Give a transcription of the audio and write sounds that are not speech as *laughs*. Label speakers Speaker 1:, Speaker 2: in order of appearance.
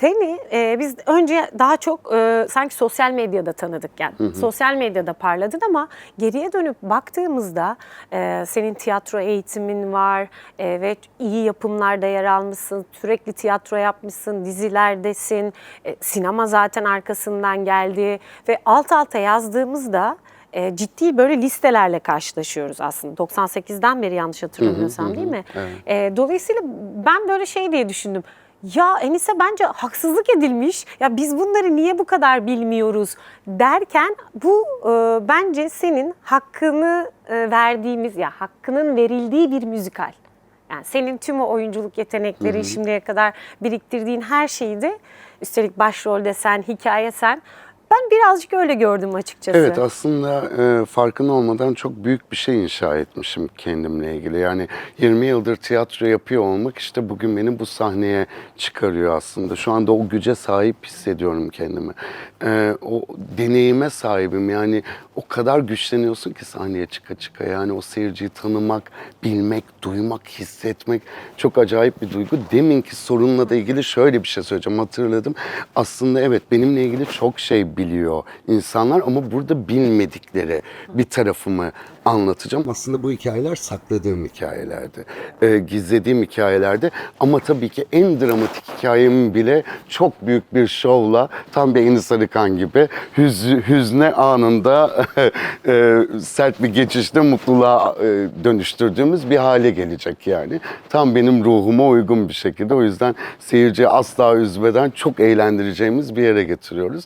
Speaker 1: Seni e, biz önce daha çok e, sanki sosyal medyada tanıdık yani. Sosyal medyada parladın ama geriye dönüp baktığımızda e, senin tiyatro eğitimin var e, ve iyi yapımlarda yer almışsın. Sürekli tiyatro yapmışsın, dizilerdesin. E, sinema zaten arkasından geldi ve alt alta yazdığımızda e, ciddi böyle listelerle karşılaşıyoruz aslında. 98'den beri yanlış hatırlamıyorsam değil mi? E, dolayısıyla ben böyle şey diye düşündüm. Ya Enise bence haksızlık edilmiş. Ya biz bunları niye bu kadar bilmiyoruz derken bu e, bence senin hakkını e, verdiğimiz ya hakkının verildiği bir müzikal. Yani senin tüm o oyunculuk yetenekleri şimdiye kadar biriktirdiğin her şeyi de üstelik başrolde sen, hikaye sen. Ben birazcık öyle gördüm açıkçası.
Speaker 2: Evet aslında e, farkında olmadan çok büyük bir şey inşa etmişim kendimle ilgili. Yani 20 yıldır tiyatro yapıyor olmak işte bugün beni bu sahneye çıkarıyor aslında. Şu anda o güce sahip hissediyorum kendimi. E, o deneyime sahibim yani o kadar güçleniyorsun ki sahneye çıka çıka. Yani o seyirciyi tanımak, bilmek, duymak, hissetmek çok acayip bir duygu. Deminki sorunla da ilgili şöyle bir şey söyleyeceğim hatırladım. Aslında evet benimle ilgili çok şey biliyor insanlar ama burada bilmedikleri bir tarafımı anlatacağım. Aslında bu hikayeler sakladığım hikayelerdi. Ee, gizlediğim hikayelerdi. Ama tabii ki en dramatik hikayemi bile çok büyük bir şovla tam bir Enis Arıkan gibi hüz, hüzne anında *laughs* e, sert bir geçişte mutluluğa e, dönüştürdüğümüz bir hale gelecek yani. Tam benim ruhuma uygun bir şekilde. O yüzden seyirciyi asla üzmeden çok eğlendireceğimiz bir yere getiriyoruz.